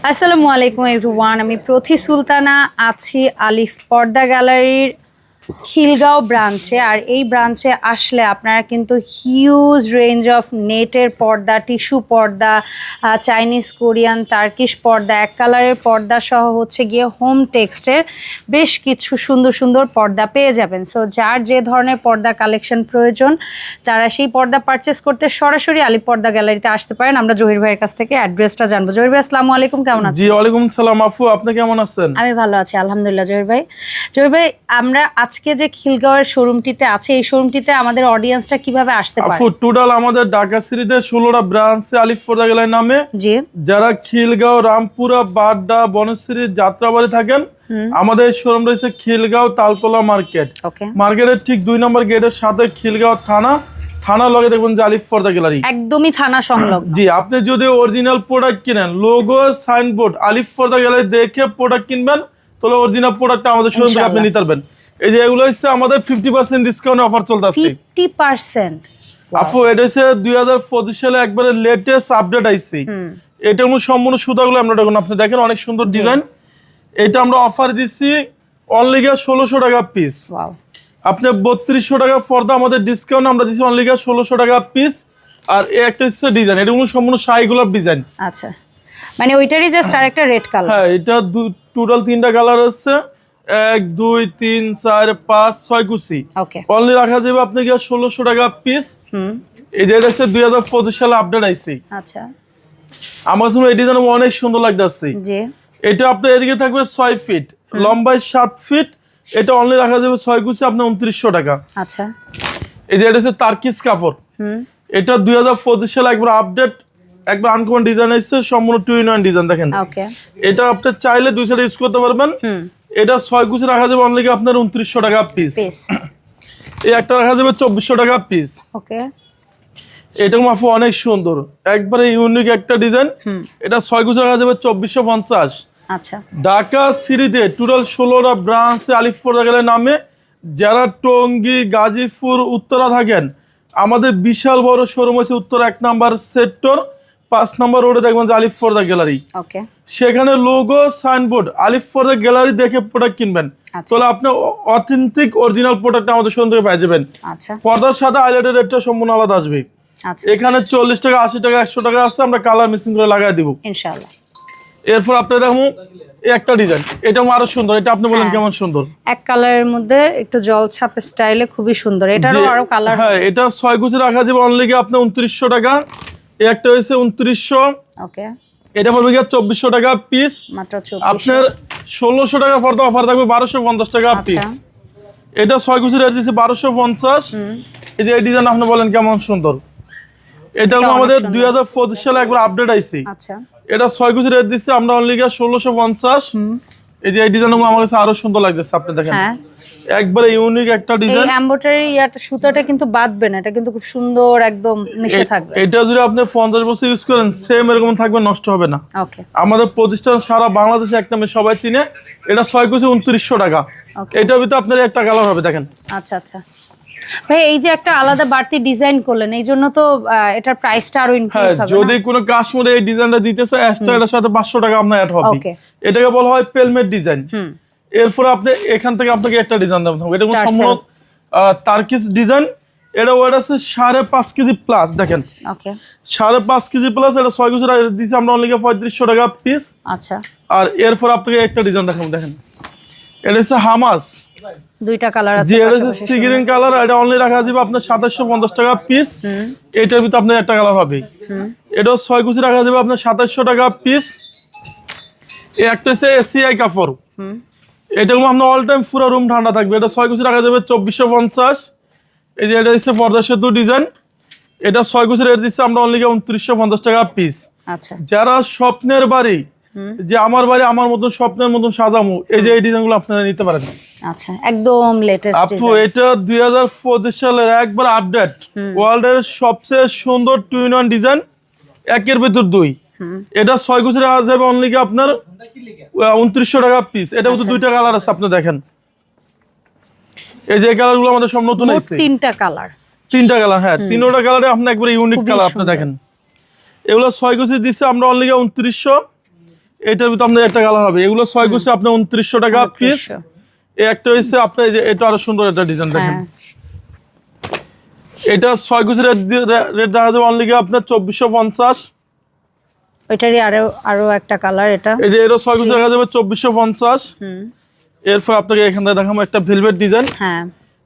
আসসালামু আলাইকুম এভরিওয়ান আমি প্রথি সুলতানা আছি আলিফ পর্দা গ্যালারির খিলগাঁও ব্রাঞ্চে আর এই ব্রাঞ্চে আসলে আপনারা কিন্তু হিউজ রেঞ্জ অফ নেটের পর্দা টিস্যু পর্দা চাইনিজ কোরিয়ান টার্কিশ পর্দা এক কালারের পর্দা সহ হচ্ছে গিয়ে হোম টেক্সটের বেশ কিছু সুন্দর সুন্দর পর্দা পেয়ে যাবেন। সো যার যে ধরনের পর্দা কালেকশন প্রয়োজন তারা সেই পর্দা পারচেস করতে সরাসরি আলিফ পর্দা গ্যালারিতে আসতে পারেন। আমরা জহির ভাইয়ের কাছ থেকে অ্যাড্রেসটা জানব। জহির ভাই আসসালামু আলাইকুম কেমন আছেন? জি ওয়ালাইকুম সালাম আপু। আপনি কেমন আছেন? আমি ভালো আছি আলহামদুলিল্লাহ জহির ভাই। জহির ভাই আমরা আজকে যে খিলগাঁওয়ের শোরুমটিতে আছে এই শোরুমটিতে আমাদের অডিয়েন্সটা কীভাবে আসতে পারে? টোটাল আমাদের ঢাকা সিটিতে ষোলোটা ব্রাঞ্চে আলিফ পর্দা গেলার নামে। জি। যারা খিলগাঁও রামপুরা বাড্ডা বনশ্রী যাত্রাবাড়ি থাকেন আমাদের শোরুম রয়েছে খিলগাঁও তালতলা মার্কেট। ওকে। মার্কেটের ঠিক দুই নম্বর গেটের সাথে খিলগাঁও থানা। থানার লগে দেখবেন যে আলিফ পর্দা গ্যালারি। একদমই থানা সংলগ্ন। জি আপনি যদি অরিজিনাল প্রোডাক্ট কিনেন logo signboard Alif Porda gallery দেখে প্রোডাক্ট কিনবেন তাহলে অরিজিনাল প্রোডাক্টটা আমাদের শোরুম থেকে আপনি নিতে পারবেন। এই যে এগুলো হচ্ছে আমাদের ফিফটি পার্সেন্ট ডিসকাউন্ট অফার চলতেছে। ফিফটি পার্সেন্ট আপু এটা হচ্ছে দুই হাজার পঁচিশ সালে একবারে লেটেস্ট আপডেট হুম। এটা মধ্যে সম্পূর্ণ সুতাগুলো আমরা দেখুন আপনি দেখেন অনেক সুন্দর ডিজাইন এটা আমরা অফার দিচ্ছি অনলি গিয়া ষোলোশো টাকা পিস আপনি বত্রিশশো টাকা পর্দা আমাদের ডিসকাউন্ট আমরা দিচ্ছি অনলি গিয়া ষোলোশো টাকা পিস আর এই একটা হচ্ছে ডিজাইন এটা মধ্যে সম্পূর্ণ শাহি গোলাপ ডিজাইন আচ্ছা। মানে ওইটারই জাস্ট আরেকটা রেড কালার হ্যাঁ এটা টোটাল তিনটা কালার হচ্ছে এক দুই তিন চার পাঁচ ছয় কুচি। অনলি রাখা যাবে আপনি গিয়া ষোলোশো টাকা পিস এই যে এটা দুই হাজার পঁচিশ সালে আপডেট আইসি আচ্ছা। আমার কাছে এই ডিজাইন অনেক সুন্দর লাগতেছে। এটা আপনার এদিকে থাকবে ছয় ফিট লম্বায় সাত ফিট এটা অনলি রাখা যাবে ছয় কুচি আপনার উনত্রিশশো টাকা। আচ্ছা। এই যে এটা হচ্ছে তার্কিস কাপড়। এটা দুই হাজার পঁচিশ সালে একবার আপডেট একবার আনকমন ডিজাইন এসছে সম্পূর্ণ টু ইন ওয়ান ডিজাইন দেখেন। এটা আপনি চাইলে দুই সাইড ইউজ করতে পারবেন। এটা ছয় কুচি রাখা যাবে অনলি আপনার উনত্রিশশো টাকা পিস এই একটা রাখা যাবে চব্বিশশো টাকা পিস ওকে। এটা মাফু অনেক সুন্দর। একবারে ইউনিক একটা ডিজাইন এটা ছয় কুচি রাখা যাবে চব্বিশশো পঞ্চাশ। আচ্ছা। ঢাকা সিটিতে টোটাল ষোলোটা ব্রাঞ্চে আলিফপুর গেলে নামে। যারা টঙ্গী গাজীপুর উত্তরা থাকেন আমাদের বিশাল বড় শোরুম আছে উত্তর এক নাম্বার সেক্টর পাঁচ নাম্বার রোডে দেখবেন যে আলিফ ফর্দা গ্যালারি সেখানে logo signboard Alif Forda gallery দেখে প্রোডাক্ট কিনবেন। আচ্ছা। তাহলে আপনি অথেন্টিক অরিজিনাল প্রোডাক্ট আমাদের শোরুম থেকে পেয়ে যাবেন। আচ্ছা। পর্দার সাথে আইলাইটের রেটটা সম্পূর্ণ আলাদা আসবে। আচ্ছা। এখানে চল্লিশ টাকা আশি টাকা একশো টাকা আছে আমরা কালার মেশিন করে লাগাই দিব। ইনশাআল্লাহ। এরপর আপনি দেখুন একটা ডিজাইন এটা আরও সুন্দর এটা আপনি বলেন হ্যাঁ। কেমন সুন্দর? এক কালারের মধ্যে একটু জল ছাপ স্টাইলে খুবই সুন্দর। এটারও আরও কালার হ্যাঁ এটা ছয় কুচি রাখা যাবে অনলি গিয়ে আপনার উনত্রিশশো টাকা। একটা হয়েছে উনত্রিশশো। ওকে। এটা পড়বে গিয়ে চব্বিশশো টাকা পিস মাত্র আপনার ষোলোশো টাকা পর্দা অফার থাকবে বারোশো পঞ্চাশ টাকা আচ্ছা। পিস এটা ছয় কুচি রেট দিচ্ছে বারোশো পঞ্চাশ। এই যে এই ডিজাইন আপনি বলেন কেমন সুন্দর। এটা হলো আমাদের দুই হাজার পঁচিশ সালে একবার আপডেট আইছি। আচ্ছা। এটা ছয় কুচি রেট দিচ্ছে আমরা অনলি গিয়ে ষোলোশো পঞ্চাশ। এই যে এই ডিজাইনগুলো আমার কাছে আরও সুন্দর লাগতেছে আপনি দেখেন। হ্যাঁ। একবারে ইউনিক একটা এই ডিজাইন এমব্রয়ডারি ইয়াটা সুতাটা কিন্তু বাঁধবে না এটা কিন্তু খুব সুন্দর একদম মিশে থাকবে। এটা যদি আপনি পঞ্চাশ বছর ইউজ করেন সেম এরকম থাকবে নষ্ট হবে না। ওকে আমাদের প্রতিষ্ঠান সারা বাংলাদেশে একটা মেয়ে সবাই চিনে এটা ছয় কুচি উনত্রিশশো টাকা। ওকে এটার ভিতরে আপনার একটা কালার হবে দেখেন। আচ্ছা আচ্ছা। ভাই এই যে একটা আলাদা বাড়তি ডিজাইন করলেন এই জন্য তো এটার প্রাইসটা আরও হ্যাঁ ইনক্রিজ হবে যদি কোনো কাশ্মীরে এই ডিজাইনটা এক্সট্রা এটার সাথে পাঁচশো টাকা আপনার অ্যাড হবে. এটাকে বলা হয় পেলমেট ডিজাইন হুম। এরপর আপনি এখান থেকে আপনাকে একটা ডিজাইন হবে। এটা কোনো। সম্পূর্ণ তার্কিস ডিজাইন এটা ওয়েট আছে সাড়ে পাঁচ কেজি প্লাস দেখেন। সাড়ে পাঁচ কেজি প্লাস এটা ছয় কেজি দিচ্ছে আমরা অনলি পঁয়ত্রিশশো টাকা পিস আচ্ছা। আর এরপর আপনাকে একটা ডিজাইন দেখাবো দেখেন। এটা হচ্ছে হামাস দুইটা কালার আছে যে এটা হচ্ছে পাশাপাশি। সি গ্রিন কালার এটা অনলি রাখা যাবে আপনার সাতাশশো পঞ্চাশ টাকা পিস এটার ভিতরে আপনার একটা কালার হবে। ছয় কুচি রাখা যাবে আপনার সাতাশশো টাকা পিস এই একটা হচ্ছে এসিআই কাপড়। এটা আপনার অল টাইম পুরো রুম ঠান্ডা থাকবে। এটা ছয় কুচি রাখা যাবে চব্বিশশো পঞ্চাশ। এই যে এটা হচ্ছে পর্দা সেতু ডিজাইন এটা ছয় কুচি রেট দিচ্ছে আমরা অনলি উনত্রিশশো পঞ্চাশ টাকা পিস আচ্ছা। যারা স্বপ্নের বাড়ি যে আমার বাড়ি আমার মতন স্বপ্নের মতন সাজামু এই যে এই ডিজাইনগুলো আপনারা নিতে পারেন। আচ্ছা একদম লেটেস্ট আপু এটা দুই হাজার পঁচিশ সালের একবার আপডেট ওয়ার্ল্ডের সবচেয়ে সুন্দর টু ইন ওয়ান ডিজাইন একের ভিতর দুই। এটা ছয় কুচি রাখা যাবে অনলি আপনার উনত্রিশশো টাকা পিস এটা ভিতর দুইটা কালার আছে আপনি দেখেন। এই যে কালারগুলো আমাদের সব নতুন আছে। তিনটা কালার তিনটা কালার হ্যাঁ তিনটা কালারে আপনি একবারে ইউনিক কালার আপনি দেখেন। এগুলো ছয় কুচি দিচ্ছে আমরা অনলি উনত্রিশশো। এটার ভিতরে আপনার একটা কালার হবে। এগুলো ছয় কুচি আপনার উনত্রিশশো টাকা পিস 2900 এই একটা হচ্ছে আপনার এই যে এটা আরও সুন্দর একটা ডিজাইন দেখেন। হ্যাঁ। এটা ছয় কুচি রেট রেট দেখা যাবে অনলি আপনার চব্বিশশো পঞ্চাশ। ওইটারই আরও আরও একটা কালার এটা। এই যে এরও ছয় কুচি দেখা যাবে চব্বিশশো পঞ্চাশ। হুম। এরপর আপনাকে এখান থেকে দেখাবো একটা ভেলভেট ডিজাইন হ্যাঁ।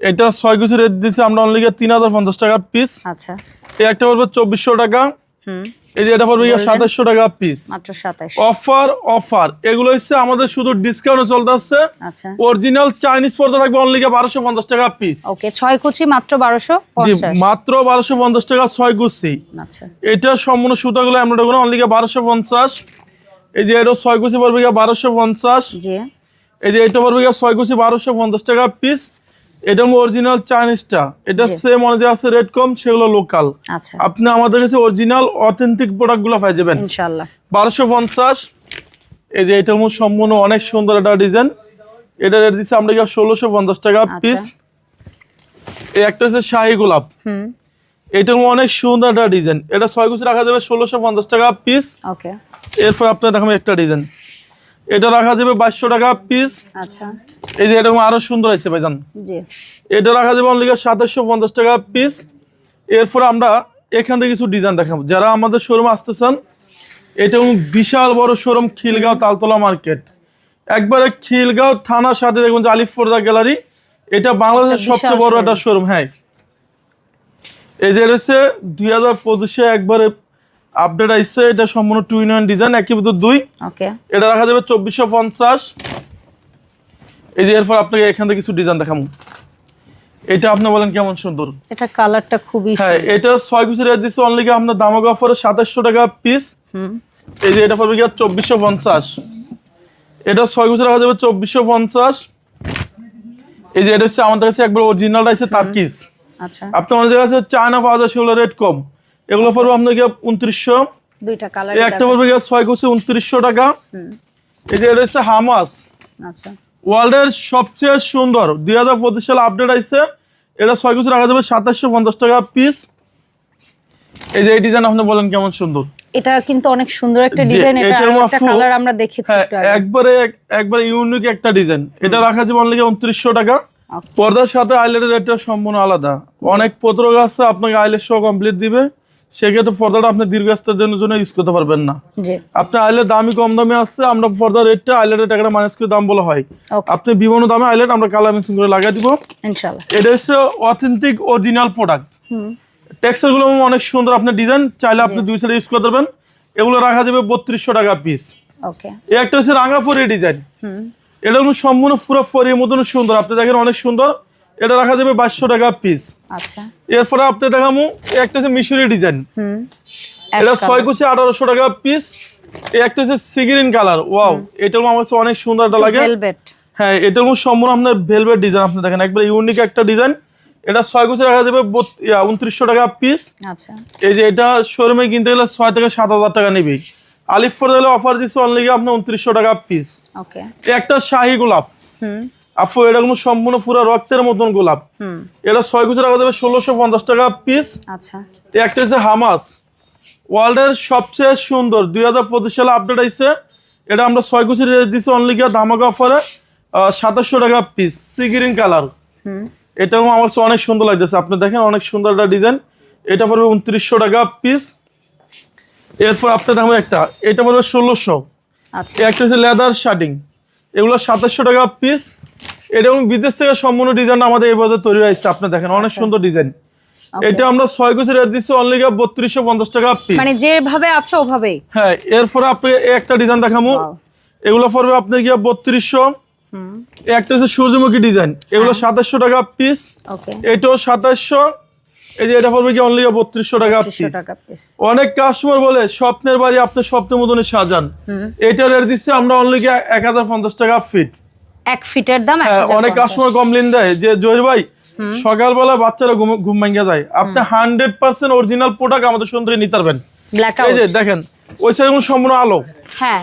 এটা ছয় কুচি রেট দিচ্ছে আমরা অনলি তিন হাজার পঞ্চাশ টাকা পিস আচ্ছা। এই একটা পড়বে চব্বিশশো টাকা। হুম। এই যে এটা পড়বে সাতাশশো টাকা পিস মাত্র সাতাশ অফার অফার এগুলো হচ্ছে আমাদের শুধু ডিসকাউন্টে চলতে আসছে। আচ্ছা। অরিজিনাল চাইনিজ পর্দা থাকবে অনলি বারোশো পঞ্চাশ টাকা পিস ওকে ছয় কুচি মাত্র বারোশো জি মাত্র বারোশো পঞ্চাশ টাকা ছয় গুছি আচ্ছা। এটা সম্পূর্ণ সুতাগুলো এমব্রয়ডারি অনলি বারোশো পঞ্চাশ। এই যে এটা ছয় গুছি পড়বে বারোশো পঞ্চাশ। জি। এই যে এটা পড়বে গিয়া ছয় কুচি বারোশো পঞ্চাশ টাকা পিস এটা অরিজিনাল চাইনিজটা এটা। সেম যে আছে রেট কম সেগুলো লোকাল আচ্ছা। আপনি আমাদের কাছে অরিজিনাল অথেন্টিক প্রোডাক্টগুলো পাই যাবেন। বারোশো পঞ্চাশ। এই যে এটার মধ্যে সম্পূর্ণ অনেক সুন্দর একটা ডিজাইন এটা রেট দিচ্ছে আমরা গিয়া ষোলোশো পঞ্চাশ টাকা পিস এই একটা হচ্ছে শাহি গোলাপ। হুম। এটার মধ্যে অনেক সুন্দর একটা ডিজাইন এটা ছয় কুচি রাখা যাবে ষোলোশো পঞ্চাশ টাকা পিস ওকে এরপর আপনার দেখাবো একটা ডিজাইন এটা রাখা যাবে বাইশশো টাকা পিস আচ্ছা। এই যে এটা আরও সুন্দর আছে ভাইজান। এটা রাখা যাবে অনলি সাতাশশো পঞ্চাশ টাকা পিস এরপর আমরা এখান থেকে কিছু ডিজাইন দেখাবো। যারা আমাদের শোরুমে আসতেছেন এটা বিশাল বড় শোরুম খিলগাঁও তালতলা মার্কেট একবারে খিলগাঁও থানার সাথে দেখুন যে আলিফ ফোরদা গ্যালারি এটা বাংলাদেশের সবচেয়ে বড় একটা শোরুম হ্যাঁ। এই যে রয়েছে দুই হাজার পঁচিশে একবারে আপডেট আসছে এটা সম্পূর্ণ টু ইন ওয়ান ডিজাইন একই ভিতর দুই। ওকে এটা রাখা যাবে চব্বিশশো পঞ্চাশ। এই যে এরপর আপনাকে এখান থেকে কিছু ডিজাইন দেখাবো। এটা আপনি বলেন কেমন সুন্দর। এটা কালারটা খুবই হ্যাঁ এটা ছয় পিসের রেট দিচ্ছে অনলি কি আপনার দামক অফারে সাতাশশো টাকা পিস হুম। এই যে এটা পড়বে গিয়ে চব্বিশশো পঞ্চাশ। এটা ছয় পিসের রাখা যাবে চব্বিশশো পঞ্চাশ। এই যে এটা হচ্ছে আমাদের কাছে একবার অরিজিনালটা হচ্ছে তার্কিস আচ্ছা। আপনার অনেক জায়গায় আছে চায়না পাওয়া যায় সেগুলো রেট কম। এগুলো পড়বে আপনার গিয়ে উনত্রিশশো। দুইটা কালার একটা পড়বে গিয়ে ছয় কুচি উনত্রিশশো টাকা। এই যে এটা হচ্ছে হামাস। আচ্ছা। ওয়ার্ল্ডের সবচেয়ে সুন্দর দুই হাজার পঁচিশ সালে আপডেট আসছে এটা ছয় কিছু রাখা যাবে সাতাশশো পঞ্চাশ টাকা পিস এই যে এই ডিজাইন আপনি বলেন কেমন সুন্দর। এটা কিন্তু অনেক সুন্দর একটা ডিজাইন এটা একটা কালার আমরা দেখেছি হ্যাঁ। একবারে একবারে ইউনিক একটা ডিজাইন। এটা রাখা যাবে অনলি উনত্রিশশো টাকা। পর্দার সাথে আইলেটের রেটটা সম্পূর্ণ আলাদা। অনেক পত্রক আছে আপনাকে আইলেট সহ কমপ্লিট দিবে। সেক্ষেত্রে পর্দাটা আপনি দীর্ঘস্থায়ী দিনের জন্য ইউজ করতে পারবেন না। আপনি আইলেট দামি কম দামে আসছে আমরা পর্দার রেটটা আইলেটের টাকাটা মাইনাস করে দাম বলা হয়। আপনি বিভিন্ন দামে আইলেট আমরা কালার মেশিন করে লাগাই দিব। এটা হচ্ছে অথেন্টিক অরিজিনাল প্রোডাক্ট টেক্সচারগুলো অনেক সুন্দর আপনার ডিজাইন চাইলে আপনি দুই সাইডে ইউজ করতে পারবেন। এগুলো রাখা যাবে বত্রিশশো টাকা পিস এই একটা হচ্ছে রাঙাপুরি ডিজাইন এটা সম্পূর্ণ পুরো ফরির মতন সুন্দর। আপনি দেখেন অনেক সুন্দর। এটা রাখা যাবে বাইশশো টাকা পিস আচ্ছা। এরপরে আপনি দেখামু একটা হচ্ছে মিশরি ডিজাইন এটা ছয় কুচি আঠারোশো টাকা পিস এই একটা হচ্ছে সিগ্রিন কালার ওয়াও এটা আমার কাছে অনেক সুন্দর একটা লাগে। হ্যাঁ এটার মধ্যে সম্পূর্ণ আপনার ভেলভেট ডিজাইন আপনি দেখেন। একবার ইউনিক একটা ডিজাইন এটা ছয় কুচি রাখা যাবে উনত্রিশশো টাকা পিস আচ্ছা। এই যে এটা শোরুমে কিনতে গেলে ছয় থেকে সাত হাজার টাকা নেবে। আলিফ ফোর অফার দিচ্ছে অনলি আপনার উনত্রিশশো টাকা পিস একটা শাহি গোলাপ। হুম। আপু এটা সম্পূর্ণ পুরো রক্তের মতন গোলাপ। এটা ছয় কুচি রাখা দেবে ষোলোশো পঞ্চাশ টাকা পিস আচ্ছা। একটা হচ্ছে হামাস। ওয়ার্ল্ডের সবচেয়ে সুন্দর দুই হাজার পঁচিশ সালে আপডেট আইছে। এটা আমরা ছয় কুচি রেট দিচ্ছি অনলি গিয়ে ধামাকা অফারে সাতাশশো টাকা পিস সি গ্রিন কালার এটা আমার অনেক সুন্দর লাগতেছে। আপনি দেখেন অনেক সুন্দর একটা ডিজাইন এটা পড়বে উনত্রিশশো টাকা পিস এরপর আপনার দেখবেন একটা এটা পড়বে ষোলোশো। আচ্ছা। একটা হচ্ছে লেদার শার্টিং এগুলো সাতাশশো টাকা পিস এটা এবং বিদেশ থেকে সম্পূর্ণ ডিজাইন আমাদের এই বাজারে তৈরি হয়েছে আপনি দেখেন অনেক সুন্দর ডিজাইন এটা আমরা ছয় কুচি রেট দিচ্ছি অনলি বত্রিশশো পঞ্চাশ টাকা পিস মানে যেভাবে আছে ওভাবেই। হ্যাঁ এরপরে আপনি একটা ডিজাইন দেখামু। এগুলো পড়বে আপনি গিয়ে বত্রিশশো। হুম। একটা হচ্ছে সূর্যমুখী ডিজাইন এগুলো সাতাশশো টাকা পিস এটাও সাতাশশো। এই যে এটা পড়বে কি অনলি বত্রিশশো টাকা তিনশো পিস অনেক কাস্টমার বলে স্বপ্নের বাড়ি আপনি স্বপ্নের মতনই সাজান। এটা রেট দিচ্ছি আমরা অনলি কি এক হাজার পঞ্চাশ টাকা ফিট এক ফিটের দাম হ্যাঁ, অনেক কাস্টমার কমপ্লেন দেয় যে জহির ভাই সকালবেলা বাচ্চারা ঘুম ভাঙ্গা যায়। আপনি হান্ড্রেড পার্সেন্ট অরিজিনাল প্রোডাক্ট আমাদের সুন্দর নিতে পারবেন। এই যে দেখেন ওই সাইড সম্পূর্ণ আলো। হ্যাঁ।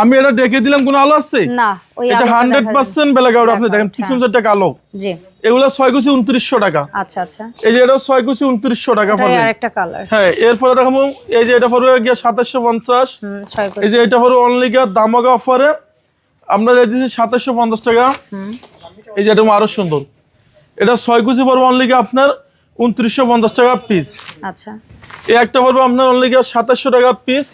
আমি এটা ডেকে দিলাম কোনো আলো আছে? না এটা হান্ড্রেড পার্সেন্ট বেলাগাউড আপনি দেখেন সাইডটা কালো। যাচ্ছে। জি। এগুলো ছয় কুচি উনত্রিশশো টাকা। আচ্ছা আচ্ছা। এই যে এটা ছয় কুচি উনত্রিশশো টাকা পড়বে হ্যাঁ এরপরে এই যে এটা পড়বে গিয়ে সাতাশশো পঞ্চাশ। এই যে এটা পড়বে অনলি গিয়ে দামাগা অফারে আমরা সাতাশশো পঞ্চাশ টাকা। এই যে এটা আরও সুন্দর। এটা ছয় কুচি পড়বে অনলি গিয়ে আপনার উনত্রিশশো পঞ্চাশ টাকা পিস আচ্ছা। এই একটা পড়বে আপনার অনলি সাতাশশো টাকা পিস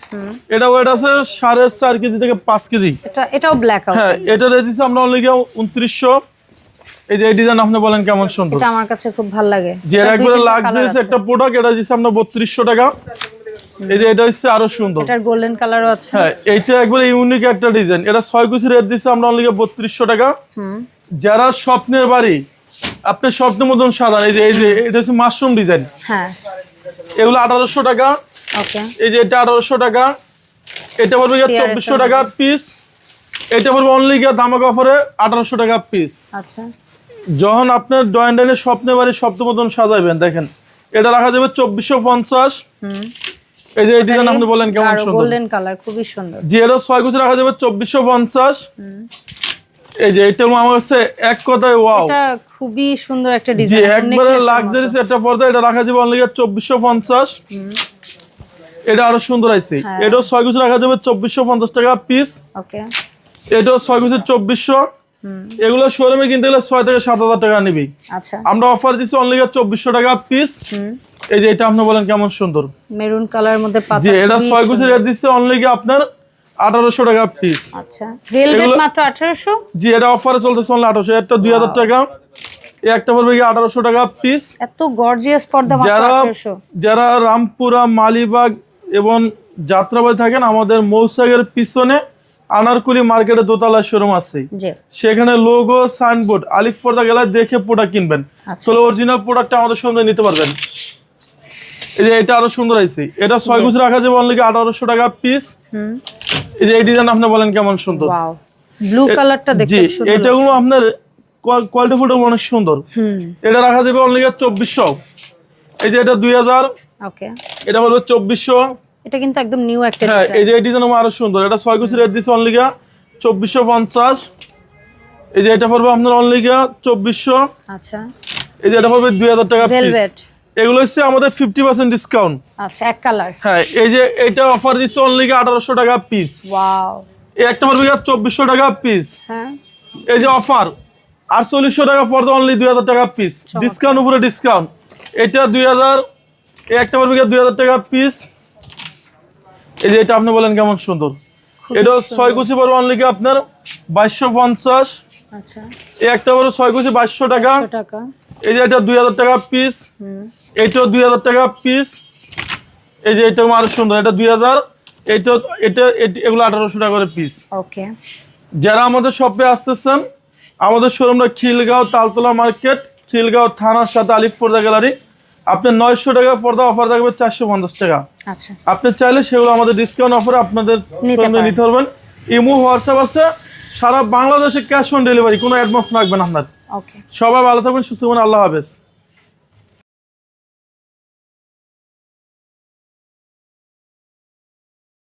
এটা ওয়েট আছে সাড়ে চার কেজি থেকে পাঁচ কেজি। এটা এটাও ব্ল্যাক আউট হ্যাঁ এটা দিচ্ছি আমরা অনলি উনত্রিশশো। এই যে এই ডিজাইন আপনি বলেন কেমন সুন্দর। এটা আমার কাছে খুব ভালো লাগে। যে একবারে আছে। একটা প্রোডাক্ট এটা দিচ্ছে আমরা বত্রিশশো টাকা। এই যে এটা হচ্ছে আরও সুন্দর। এটার গোল্ডেন কালারও আছে। হ্যাঁ এইটা একবারে ইউনিক একটা ডিজাইন এটা ছয় কুচি রেট দিচ্ছে আমরা অনলি বত্রিশশো টাকা। হুম। যারা স্বপ্নের বাড়ি আপনি স্বপ্নের মতন সাজান। এই যে এই যে এটা হচ্ছে মাশরুম ডিজাইন হ্যাঁ। এগুলো আঠারোশো টাকা। এই যে এটা আঠারোশো টাকা। এটা পড়বে গিয়ে চব্বিশশো টাকা পিস এটা পড়বে অনলি গিয়ে দামাক অফারে আঠারোশো টাকা পিস আচ্ছা। যখন আপনার ডয়েন ডাইনে স্বপ্নের বাড়ি স্বপ্ন মতন সাজাবেন দেখেন এটা রাখা যাবে চব্বিশশো পঞ্চাশ। এই যে এই ডিজাইন আপনি বলেন কেমন সুন্দর। গোল্ডেন কালার খুবই সুন্দর। এটা ছয় কুচি রাখা যাবে চব্বিশশো পঞ্চাশ। এই যে এটা আমার কাছে এক কথায় ওয়াও এটা খুবই সুন্দর একটা জি একবারে লাক্সারিস একটা পর্দা এটা রাখা যাবে অনলি চব্বিশশো পঞ্চাশ। এটা আরও সুন্দর আছে হ্যাঁ। এটাও ছয় কুচি রাখা যাবে চব্বিশশো পঞ্চাশ টাকা পিস ওকে। এটাও ছয় কুচি চব্বিশশো। এগুলো শোরুমে কিনতে গেলে ছয় থেকে সাত হাজার টাকা নিবি। আচ্ছা। আমরা অফার দিচ্ছি অনলি চব্বিশশো টাকা পিস এই যে এটা আপনি বলেন কেমন সুন্দর। মেরুন কালার মধ্যে পাতা যে এটা খুবই ছয় কুচি রেট দিচ্ছে অনলি আপনার আঠারোশো টাকা পিস আচ্ছা ভেলভেট মাত্র 1800 জি এটা অফারে চলতেছে অনলি আঠারোশো। একটা দুই হাজার টাকা। এই একটা পড়বে গিয়ে আঠারোশো টাকা পিস এত গর্জিয়াস পর্দা মাত্র যারা 1800 যারা রামপুরা মালিবাগ এবং যাত্রাবাড়ি থাকেন আমাদের মৌসাগের পিছনে আনারকুলি মার্কেটে দোতলা শোরুম আছে। সেখানে লোগো সাইনবোর্ড আলিফ পর্দা গেলে দেখে প্রোডাক্ট কিনবেন। তাহলে অরিজিনাল প্রোডাক্টটা আমাদের সঙ্গে নিতে পারবেন। এই যে এটা আরও সুন্দর আছে এটা ছয় গুছ রাখা যাবে অনলি আঠারোশো টাকা পিস হুম। এই যে এই ডিজাইন আপনি বলেন কেমন সুন্দর। ওয়াও ব্লু কালারটা দেখতে সুন্দর এটাগুলো আপনার কোয়ালিটি ফুটো অনেক সুন্দর। হুম। এটা রাখা যাবে অনলি চব্বিশশো। এই যে এটা দুই হাজার। ওকে এটা হলো চব্বিশশো। এটা কিন্তু একদম নিউ একটা হ্যাঁ এই যে এই ডিজাইন আরও সুন্দর। এটা ছয় কুচি রেট দিচ্ছে অনলি গা চব্বিশশো পঞ্চাশ। এই যে এটা পড়বে আপনার অনলি গা চব্বিশশো। আচ্ছা। এই যে এটা পড়বে দুই হাজার টাকা পিস ভেলভেট এগুলো হচ্ছে আমাদের ফিফটি পার্সেন্ট ডিসকাউন্ট আচ্ছা এক কালার হ্যাঁ এই যে এটা অফার দিচ্ছে অনলি আঠারোশো টাকা পিস ওয়াও এই একটা পড়বে গা চব্বিশশো টাকা পিস হ্যাঁ। এই যে অফার আটচল্লিশশো টাকা পড়বে অনলি দুই হাজার টাকা পিস ডিসকাউন্ট উপরে ডিসকাউন্ট এটা দুই হাজার এই একটা গিয়ে দুই হাজার টাকা পিস এই যে এটা আপনি বলেন কেমন সুন্দর। এটা ছয় কুচি পড়বে অনলি কি আপনার বাইশশো পঞ্চাশ। আচ্ছা। এই একটা পড়বে ছয় কুচি বাইশশো টাকা। টাকা। এই যে এটা দুই হাজার টাকা পিস এইটাও দুই হাজার টাকা পিস এই যে এটা আরও সুন্দর এটা দুই হাজার। এটা এটা এগুলো আঠারোশো টাকা করে পিস ওকে। যারা আমাদের শপে আসতেছেন আমাদের শোরুমটা খিলগাঁও তালতলা মার্কেট খিলগাঁও থানার সাথে আলিফ পর্দা গ্যালারি আপনার নয়শো টাকা পর্দা অফার থাকবে চারশো পঞ্চাশ টাকা। আচ্ছা। আপনি চাইলে সেগুলো আমাদের ডিসকাউন্ট অফারে আপনাদের। নিতে পারবেন। ইমো হোয়াটসঅ্যাপ আছে। সারা বাংলাদেশে ক্যাশ অন ডেলিভারি কোনো অ্যাডভান্স লাগবে না আপনার। সবাই ভালো থাকবেন সুস্থ আল্লাহ হাফেজ।